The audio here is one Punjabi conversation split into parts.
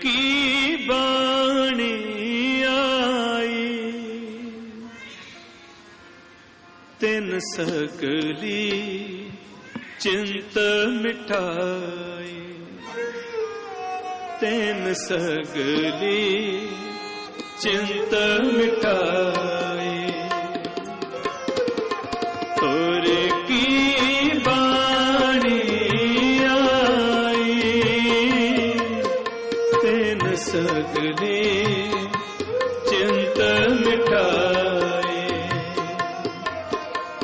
ਕੀ ਬਾਣੀ ਆਈ? ਤਿੰਨ ਸਕਲੀ ਚਿੰਤ ਮਿਟਾਈ ਤਿਨ ਸਗਲੀ ਚਿੰਤ ਮਿਟਾਈ ਸਗਲੇ ਚਿੰਤ ਮਿਟਾਏ।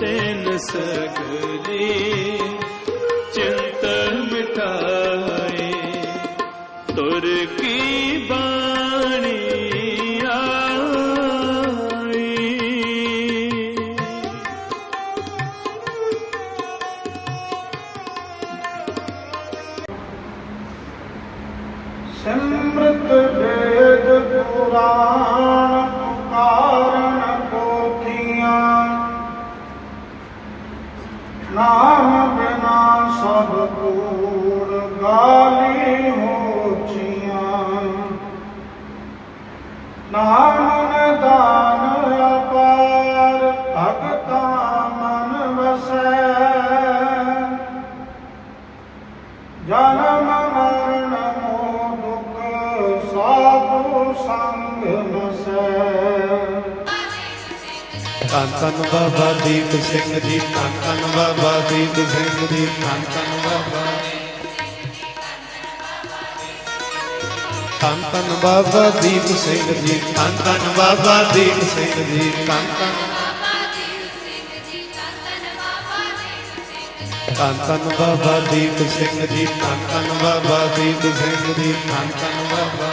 ਤਿਨ ਸਗਲੇ ਚਿੰਤ ਮਿਟਾਏ। ਤੁਰ ਕੀ ਬਾ ਸਿਮਰਤ ਵੇਦ ਪੁਰਾਣ ਕਾਰਣ ਪੋਥੀਆਂ। ਨਾਮ ਬਿਨਾ ਸਭ ਕੂੜ ਗਾਲੀ ਹੋਚੀਆਂ। ਨਾਮ ਨਿਦਾਨ ਅਪਾਰ, ਭਗਤਾ ਮਨ ਵਸੈ। ਜਨਮ ਸੰਗ ਨਸੈ ਧੰਨ ਧੰਨ ਬਾਬਾ ਦੀਪ ਸਿੰਘ ਜੀ ਧੰਨ ਧੰਨ ਬਾਬਾ ਦੀਪ ਸਿੰਘ ਜੀ ਧੰਨ ਧੰਨ ਬਾਬਾ ਧੰਨ ਧੰਨ ਬਾਬਾ ਦੀਪ ਸਿੰਘ ਜੀ ਧੰਨ ਧੰਨ ਬਾਬਾ ਦੀਪ ਸਿੰਘ ਜੀ ਧੰਨ ਧੰਨ ਧੰਨ ਧੰਨ ਬਾਬਾ ਦੀਪ ਸਿੰਘ ਜੀ ਧੰਨ ਧੰਨ ਬਾਬਾ ਦੀਪ ਸਿੰਘ ਜੀ ਧੰਨ ਧੰਨ ਬਾਬਾ